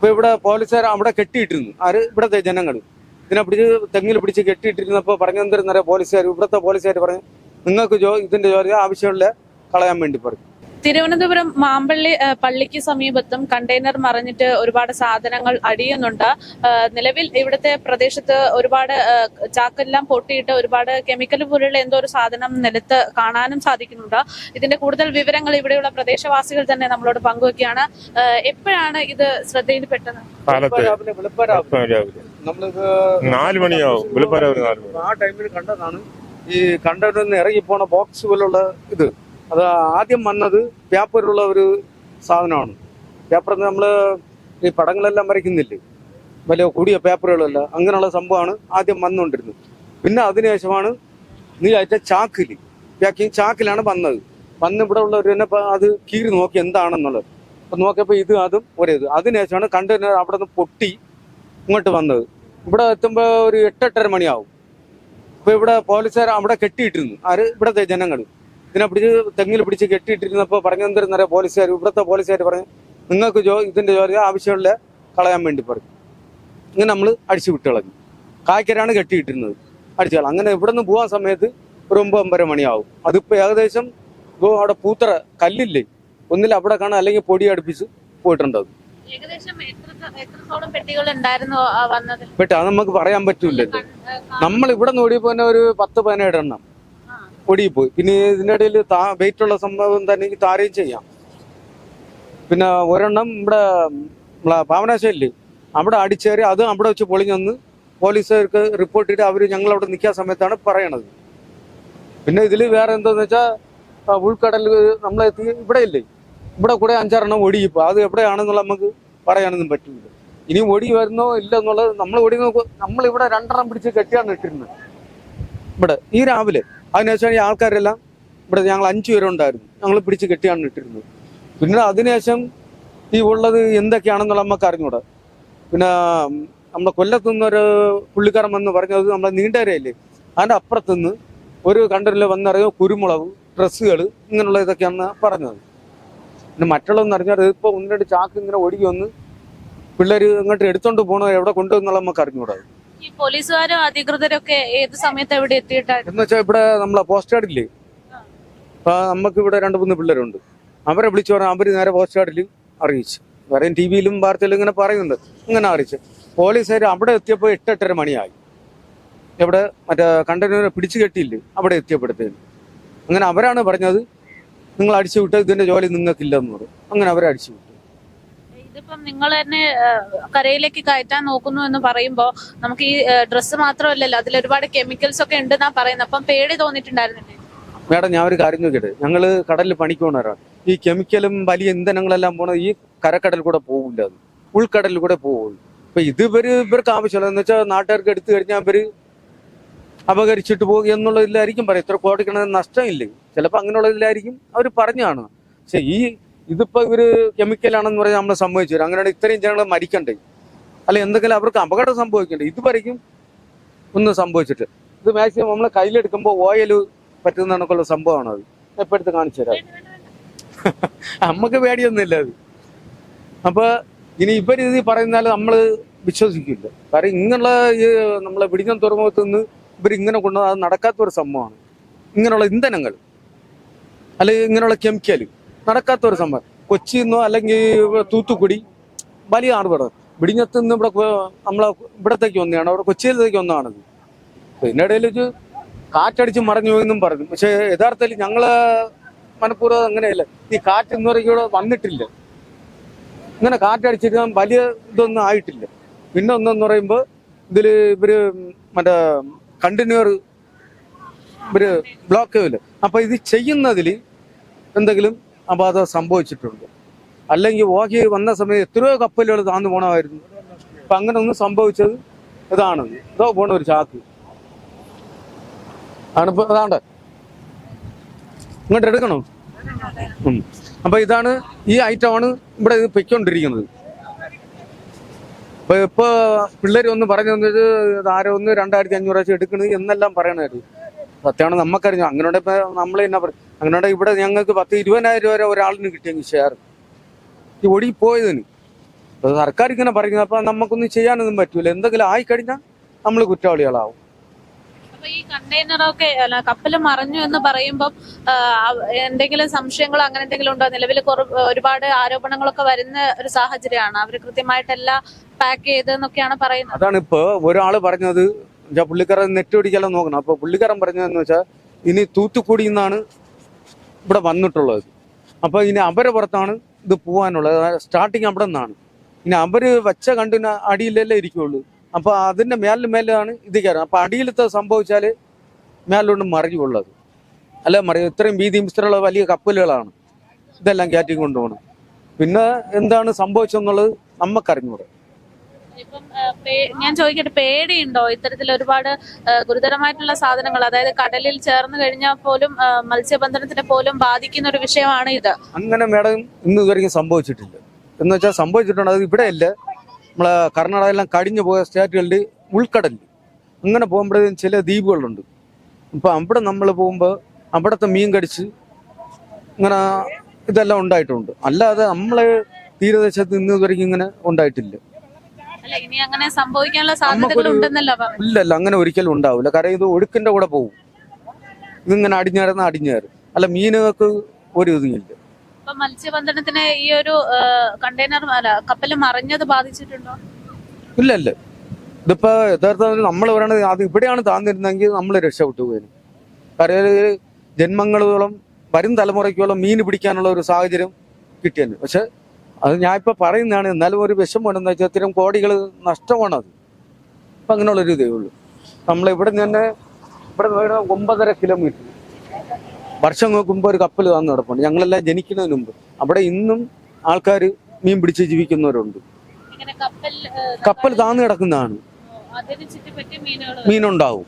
ഇപ്പൊ ഇവിടെ പോലീസുകാർ അവിടെ കെട്ടിയിട്ടിരുന്നു. ആര്? ഇവിടത്തെ ജനങ്ങൾ. ഇതിനെ പിടിച്ച് തെങ്ങിൽ പിടിച്ച് കെട്ടിയിട്ടിരുന്നപ്പോ പറഞ്ഞെന്തരം പോലീസുകാർ ഇവിടുത്തെ പോലീസുകാർ പറഞ്ഞു നിങ്ങൾക്ക് ജോ ഇതിന്റെ ജോലി ആവശ്യമുള്ള കളയാൻ വേണ്ടി പറഞ്ഞു. തിരുവനന്തപുരം മാമ്പള്ളി പള്ളിക്ക് സമീപത്തും കണ്ടെയ്നർ മറിഞ്ഞിട്ട് ഒരുപാട് സാധനങ്ങൾ അടിയുന്നുണ്ട്. നിലവിൽ ഇവിടുത്തെ പ്രദേശത്ത് ഒരുപാട് ചാക്കെല്ലാം പൊട്ടിയിട്ട് ഒരുപാട് കെമിക്കൽ പോലുള്ള എന്തോ ഒരു സാധനം നിലത്ത് കാണാനും സാധിക്കുന്നുണ്ട്. ഇതിന്റെ കൂടുതൽ വിവരങ്ങൾ ഇവിടെയുള്ള പ്രദേശവാസികൾ തന്നെ നമ്മളോട് പങ്കുവെക്കുകയാണ്. എപ്പോഴാണ് ഇത് ശ്രദ്ധയിൽ പെട്ടത് നാല് മണിയാവും. ആ ടൈമിൽ കണ്ടതാണ് ഈ കണ്ടതിൽ നിന്ന് ഇറങ്ങി പോണ ബോക്സ് പോലുള്ള ഇത്. അത് ആദ്യം വന്നത് പേപ്പറുള്ള ഒരു സാധനമാണ്. പേപ്പർ നമ്മൾ ഈ പടങ്ങളെല്ലാം വരയ്ക്കുന്നില്ലേ? വലിയ കൂടിയ പേപ്പറുകളല്ല. അങ്ങനെയുള്ള സംഭവമാണ് ആദ്യം വന്നുകൊണ്ടിരുന്നത്. പിന്നെ അതിനുശേഷമാണ് നീ അയച്ച ചാക്കിൽ പാക്കിങ് ചാക്കിലാണ് വന്നത്. വന്ന് ഇവിടെ ഉള്ളവർ തന്നെ അത് കീറി നോക്കി എന്താണെന്നുള്ളത്. അപ്പം നോക്കിയപ്പോൾ ഇത് അതും ഒരേ ഇത് അതിനുശേഷമാണ് കണ്ടെയ്നർ അവിടെ നിന്ന് പൊട്ടി ഇങ്ങോട്ട് വന്നത്. ഇവിടെ എത്തുമ്പോൾ ഒരു എട്ടെട്ടര മണിയാവും. അപ്പോൾ ഇവിടെ പോലീസുകാർ അവിടെ കെട്ടിയിട്ടിരുന്നു. ആര്? ഇവിടുത്തെ ജനങ്ങൾ ഇതിനെ പിടിച്ച് തെങ്ങിൽ പിടിച്ച് കെട്ടിയിട്ടിരുന്നപ്പോൾ പറഞ്ഞെന്തരം പോലീസുകാർ ഇവിടുത്തെ പോലീസുകാർ പറഞ്ഞു നിങ്ങൾക്ക് ജോ ഇതിന്റെ ജോലി ആവശ്യമുള്ള കളയാൻ വേണ്ടി പറഞ്ഞു. ഇങ്ങനെ നമ്മൾ അടിച്ചു വിട്ടിളഞ്ഞു കായ്ക്കരാണ് കെട്ടിയിട്ടിരുന്നത്. അടിച്ചു കളഞ്ഞു. അങ്ങനെ ഇവിടെ നിന്ന് പോകാൻ സമയത്ത് ഒരു ഒമ്പത് ഒമ്പര മണിയാവും. അതിപ്പോൾ ഏകദേശം ഇപ്പോൾ അവിടെ പൂത്തറ കല്ലില്ലേ? ഒന്നിൽ അവിടെ കാണാൻ അല്ലെങ്കിൽ പൊടി അടുപ്പിച്ച് പോയിട്ടുണ്ട് അത്. ബട്ട് അത് നമുക്ക് പറയാൻ പറ്റൂലല്ലോ നമ്മൾ ഇവിടെ തന്നെ ഒരു പത്ത് പതിനേഴ് എണ്ണം. ഓടിപ്പോയി പിന്നെ ഇതിന്റെ ഇടയിൽ വെയിറ്റ് ഉള്ള സംഭവം തന്നെ എനിക്ക് താരയും ചെയ്യാം. പിന്നെ ഒരെണ്ണം ഇവിടെ പാവനാശ്ശേരി അവിടെ അടിച്ചേറി അത് അവിടെ വെച്ച് പൊളിഞ്ഞൊന്ന് പോലീസുകാർക്ക് റിപ്പോർട്ട് ചെയ്ത് അവർ ഞങ്ങൾ അവിടെ നിൽക്കാൻ സമയത്താണ് പറയണത്. പിന്നെ ഇതിൽ വേറെ എന്താന്ന് വെച്ചാൽ ഉൾക്കടൽ നമ്മളെ ഇവിടെ ഇല്ലേ? ഇവിടെ കൂടെ അഞ്ചാറെണ്ണം ഒടിയിപ്പോൾ അത് എവിടെയാണെന്നുള്ള നമുക്ക് പറയാനൊന്നും പറ്റില്ല. ഇനി ഒടി വരുന്നോ ഇല്ല എന്നുള്ളത് നമ്മൾ ഒടി നോക്കുക നമ്മളിവിടെ രണ്ടെണ്ണം പിടിച്ച് കെട്ടിയാണ് ഇട്ടിരുന്നത്. ഇവിടെ ഈ രാവിലെ അതിനുശേഷം ഈ ആൾക്കാരെല്ലാം ഇവിടെ ഞങ്ങൾ അഞ്ചു പേരുണ്ടായിരുന്നു. ഞങ്ങൾ പിടിച്ച് കെട്ടിയാണ് ഇട്ടിരുന്നത്. പിന്നെ അതിനുശേഷം ഈ ഉള്ളത് എന്തൊക്കെയാണെന്നുള്ള നമുക്ക് അറിഞ്ഞൂടാ. പിന്നെ നമ്മുടെ കൊല്ലത്തുനിന്ന് ഒരു പുള്ളിക്കാരൻ വന്ന് പറഞ്ഞത് നമ്മളെ നീണ്ടരയില്ലേ അതിന്റെ അപ്പുറത്തുനിന്ന് ഒരു കണ്ടറിൽ വന്നിറങ്ങിയ കുരുമുളക് ഡ്രസ്സുകൾ ഇങ്ങനെയുള്ള ഇതൊക്കെയാണ് പറഞ്ഞത്. പിന്നെ മറ്റുള്ളതെന്ന് അറിഞ്ഞാൽ ഇതിപ്പോൾ ഒന്ന് ചാക്ക് ഇങ്ങനെ ഒഴുകി വന്ന് പിള്ളേർ ഇങ്ങോട്ട് എടുത്തോണ്ട് പോകണോ എവിടെ കൊണ്ടുവന്നുള്ള നമുക്ക് അറിഞ്ഞൂടാ. ഈ പോലീസുകാരും അധികൃതരൊക്കെ ഏത് സമയത്ത് എവിടെ എത്തിയിട്ടായിരുന്നു എന്ന് വെച്ചാൽ ഇവിടെ നമ്മളെ പോസ്റ്റ് ഗാർഡില്ലേ അപ്പൊ നമുക്ക് ഇവിടെ രണ്ട് മൂന്ന് പിള്ളേരുണ്ട്. അവരെ വിളിച്ചു പറഞ്ഞാൽ അവർ നേരെ പോസ്റ്റ് ഗാർഡിൽ അറിയിച്ചു. വേറെയും ടി വിയിലും വാർത്തയിലും ഇങ്ങനെ പറയുന്നുണ്ട്. ഇങ്ങനെ അറിയിച്ചു. പോലീസുകാർ അവിടെ എത്തിയപ്പോൾ എട്ടെട്ടര മണിയായി. എവിടെ? മറ്റേ കണ്ടെയ്നർ പിടിച്ചു കെട്ടിയില്ലേ? അവിടെ എത്തിയപ്പോഴത്തേന്. അങ്ങനെ അവരാണ് പറഞ്ഞത് നിങ്ങൾ അടിച്ചു വിട്ട് ഇതിന്റെ ജോലി നിങ്ങൾക്കില്ലെന്ന് പറഞ്ഞു അങ്ങനെ അവരെ അടിച്ചു വിട്ടു. ഇതിപ്പം നിങ്ങൾ തന്നെ കരയിലേക്ക് കയറ്റാൻ നോക്കുന്നു എന്ന് പറയുമ്പോൾ നമുക്ക് ഈ ഡ്രസ്സ് മാത്രമല്ലല്ലോ അതിൽ ഒരുപാട് കെമിക്കൽസ് ഒക്കെ ഉണ്ടെന്നാ പറയുന്നത്. അപ്പം പേടി തോന്നിയിട്ടുണ്ടായിരുന്നില്ലേ? മേഡം ഞാൻ ഒരു കാര്യം നോക്കിയിട്ട് ഞങ്ങൾ കടലിൽ പണിക്ക് ഈ കെമിക്കലും വലിയ ഇന്ധനങ്ങളെല്ലാം പോണത് ഈ കരക്കടലിൽ കൂടെ പോകില്ല അത്. ഉൾക്കടലിൽ കൂടെ പോകുള്ളൂ അപ്പൊ ഇത് ഇവർ ഇവർക്ക് ആവശ്യമില്ല. എന്ന് വെച്ചാൽ നാട്ടുകാർക്ക് എടുത്തു കഴിഞ്ഞാൽ ഇവർ അപകരിച്ചിട്ട് പോകുക എന്നുള്ളതിലായിരിക്കും പറയും ഇത്ര കോടിക്കണ നഷ്ടമില്ലേ? ചിലപ്പോൾ അങ്ങനെയുള്ളതിലായിരിക്കും അവർ പറഞ്ഞു കാണുക. പക്ഷെ ഈ ഇതിപ്പോ ഇവർ കെമിക്കലാണെന്ന് പറഞ്ഞാൽ നമ്മളെ സംഭവിച്ചു വരും അങ്ങനെയാണ് ഇത്രയും ജനങ്ങൾ മരിക്കണ്ടേ? അല്ല എന്തെങ്കിലും അവർക്ക് അപകടം സംഭവിക്കണ്ടേ? ഇതുവരെയും ഒന്നും സംഭവിച്ചിട്ട്. ഇത് മാക്സിമം നമ്മൾ കയ്യിലെടുക്കുമ്പോൾ ഓയിൽ പറ്റുന്ന കണക്കുള്ള സംഭവമാണ് അത് എപ്പോഴത്തെ കാണിച്ചു തരാം. നമുക്ക് പേടിയൊന്നുമില്ല അത്. അപ്പോൾ ഇനി ഇവർ രീതി പറയുന്നാൽ നമ്മൾ വിശ്വസിക്കില്ല. കാരണം ഇങ്ങനെയുള്ള ഈ നമ്മളെ വിടിഞ്ഞം തുറമുഖത്ത് നിന്ന് ഇവർ ഇങ്ങനെ കൊണ്ടുവന്ന അത് നടക്കാത്തൊരു സംഭവമാണ്. ഇങ്ങനെയുള്ള ഇന്ധനങ്ങൾ. അല്ലെങ്കിൽ ഇങ്ങനെയുള്ള കെമിക്കൽ നടക്കാത്ത ഒരു സംഭവം. കൊച്ചി നിന്നോ അല്ലെങ്കിൽ തൂത്തുക്കുടി വലിയ ആർബർ വിടിഞ്ഞത്ത് നിന്ന് ഇവിടെ നമ്മളെ ഇവിടത്തേക്ക് ഒന്നെയാണ് അവിടെ കൊച്ചിയിലേക്ക് ഒന്നാണത് പിന്നെ ഇടയിൽ ഒരു കാറ്റടിച്ച് മറഞ്ഞു എന്നും പറഞ്ഞു. പക്ഷെ യഥാർത്ഥത്തിൽ ഞങ്ങൾ മനഃപൂർവം അങ്ങനെയല്ല. ഈ കാറ്റ് എന്ന് പറയുമ്പോൾ വന്നിട്ടില്ല. ഇങ്ങനെ കാറ്റടിച്ചിട്ട് വലിയ ഇതൊന്നും ആയിട്ടില്ല. പിന്നെ ഒന്നെന്ന് പറയുമ്പോൾ ഇതിൽ ഇവർ മറ്റേ കണ്ടിന്യൂർ ഇവർ ബ്ലോക്ക് ചെയ്യില്ല അപ്പൊ ഇത് ചെയ്യുന്നതിൽ എന്തെങ്കിലും അപാധം സംഭവിച്ചിട്ടുണ്ട്. അല്ലെങ്കിൽ ഓഹി വന്ന സമയത്ത് എത്രയോ കപ്പലുകൾ താന്നു പോണമായിരുന്നു. അപ്പൊ അങ്ങനെ ഒന്നും സംഭവിച്ചത് ഇതാണ്. ഇതോ പോണ ഒരു ചാക്ക്. ആണിപ്പോ അതാണ്ട്. ഇങ്ങോട്ട് എടുക്കണോ? അപ്പം ഇതാണ് ഈ ഐറ്റമാണ് ഇവിടെ ഇത് പൊയ്ക്കൊണ്ടിരിക്കുന്നത്. അപ്പൊ ഇപ്പൊ പിള്ളേർ ഒന്ന് പറഞ്ഞു തന്നത് ആരോ ഒന്ന് രണ്ടായിരത്തി അഞ്ഞൂറ് വെച്ച് എടുക്കണത് എന്നെല്ലാം പറയണായിരുന്നു. സത്യമാണ് നമുക്കറിഞ്ഞു അങ്ങനെ ഇപ്പൊ നമ്മൾ എന്നാ പറയും അങ്ങനെ ഇവിടെ ഞങ്ങൾക്ക് പത്ത് ഇരുപതിനായിരം രൂപ വരെ ഒരാളിന് കിട്ടിയെങ്കിൽ ഷെയർ ഈ ഒടി പോയതിന്. അപ്പൊ സർക്കാർ ഇങ്ങനെ പറയുന്നത് അപ്പൊ നമുക്കൊന്നും ചെയ്യാനൊന്നും പറ്റൂല. എന്തെങ്കിലും ആയിക്കഴിഞ്ഞാൽ നമ്മൾ കുറ്റവാളികളാവും. ഈ കണ്ടെയ്നറൊക്കെ അല്ല കപ്പൽ മറഞ്ഞു എന്ന് പറയുമ്പോൾ എന്തെങ്കിലും സംശയങ്ങളോ അങ്ങനെ എന്തെങ്കിലും ഉണ്ടോ? നിലവിൽ ഒരുപാട് ആരോപണങ്ങളൊക്കെ വരുന്ന ഒരു സാഹചര്യമാണ്. അവർ കൃത്യമായിട്ടെല്ലാം പാക്ക് ചെയ്തെന്നൊക്കെയാണ് പറയുന്നത്. അതാണ് ഇപ്പൊ ഒരാൾ പറഞ്ഞത് പുള്ളിക്കാരൻ നെറ്റ് പിടിക്കാനും നോക്കണം. അപ്പൊ പുള്ളിക്കാരൻ പറഞ്ഞതെന്ന് വെച്ചാൽ ഇനി തൂത്തുക്കുടി നിന്നാണ് ഇവിടെ വന്നിട്ടുള്ളത്. അപ്പോൾ ഇനി അവരെ പുറത്താണ് ഇത് പോകാനുള്ളത് സ്റ്റാർട്ടിങ് അവിടെ നിന്നാണ്. ഇനി അവർ വെച്ച കണ്ടിന് അടിയിലല്ലേ ഇരിക്കുള്ളൂ. അപ്പോൾ അതിന്റെ മേലിൽ മേലാണ് ഇത് കയറുന്നത്. അപ്പൊ അടിയിലത്തെ സംഭവിച്ചാൽ മേലോട്ട് മറിയുള്ളത്. അല്ല മറിയും ഇത്രയും വീതി മിസ്റ്ററുള്ള വലിയ കപ്പലുകളാണ്. ഇതെല്ലാം കയറ്റി കൊണ്ടുപോകണം. പിന്നെ എന്താണ് സംഭവിച്ചെന്നുള്ളത് നമുക്കറിഞ്ഞൂടെ ഞാൻ ചോദിക്കട്ടെ പേടിയുണ്ടോ ഇത്തരത്തിൽ ഒരുപാട് ഗുരുതരമായിട്ടുള്ള സാധനങ്ങൾ? അതായത് കടലിൽ ചേർന്ന് കഴിഞ്ഞാൽ പോലും മത്സ്യബന്ധനത്തിനെ പോലും ബാധിക്കുന്ന ഒരു വിഷയമാണ് ഇത്. അങ്ങനെ മേഡം ഇന്ന് ഇതുവരെയും സംഭവിച്ചിട്ടില്ല. എന്ന് വെച്ചാൽ സംഭവിച്ചിട്ടുണ്ട് അത് ഇവിടെ അല്ലേ. നമ്മളെ കർണാടക എല്ലാം കടിഞ്ഞു പോയ സ്റ്റേറ്റുകളിൽ ഉൾക്കടലിൽ അങ്ങനെ പോകുമ്പോഴേ ചില ദ്വീപുകളുണ്ട്. ഇപ്പം അവിടെ നമ്മൾ പോകുമ്പോൾ അവിടുത്തെ മീൻ കടിച്ച് ഇങ്ങനെ ഇതെല്ലാം ഉണ്ടായിട്ടുണ്ട്. അല്ലാതെ നമ്മളെ തീരദേശത്ത് ഇന്ന് ഇതുവരെയും ഇങ്ങനെ ഉണ്ടായിട്ടില്ല. അല്ല? ഇനി അങ്ങനെ സംഭവിക്കാനുള്ള സാധ്യതകൾ ഉണ്ടെന്നല്ലോ ഇല്ലല്ല അങ്ങനെ ഒരിക്കലും ഉണ്ടാവില്ല. കാരണം ഇത് ഒഴുക്കിന്റെ കൂടെ പോകും. ഇതിങ്ങനെ അടിഞ്ഞേറുന്ന അടിഞ്ഞേറും. അല്ല മീനുകൾക്ക് ഒരു ഇതുമില്ല മത്സ്യബന്ധനത്തിന് ഈ ഒരു കണ്ടെയ്നർ അല്ല കപ്പൽ മറിഞ്ഞത് ബാധിച്ചിട്ടുണ്ടോ? ഇല്ല ഇല്ല ഇതിപ്പോ യഥാർത്ഥത്തിൽ നമ്മൾ പറയണത് അത് ഇവിടെയാണ് താന്നിരുന്നെങ്കിൽ നമ്മൾ രക്ഷപ്പെട്ടു പോയി കാരണം ജന്മങ്ങളോളം വരും തലമുറയ്ക്കോളം മീൻ പിടിക്കാനുള്ള ഒരു സാഹചര്യം കിട്ടിയെന്ന് പക്ഷെ അത് ഞാൻ ഇപ്പൊ പറയുന്നതാണ് എന്നാലും ഒരു വിഷമമുണ്ടെന്ന് വെച്ചാൽ ഇത്തരം കോടികൾ നഷ്ടമാണ് അത് അപ്പൊ അങ്ങനെയുള്ളൊരു ഇതേ ഉള്ളൂ. നമ്മൾ ഇവിടെ നിന്ന് തന്നെ ഇവിടെ ഒരു ഒമ്പതര കിലോമീറ്റർ. വർഷങ്ങൾക്ക് മുമ്പ് ഒരു കപ്പൽ താന്ന് കിടപ്പുണ്ട്. ഞങ്ങളെല്ലാം ജനിക്കുന്നതിന് മുമ്പ്. അവിടെ ഇന്നും ആൾക്കാർ മീൻ പിടിച്ച് ജീവിക്കുന്നവരുണ്ട്. കപ്പൽ താന്ന് കിടക്കുന്നതാണ്. മീനുണ്ടാവും.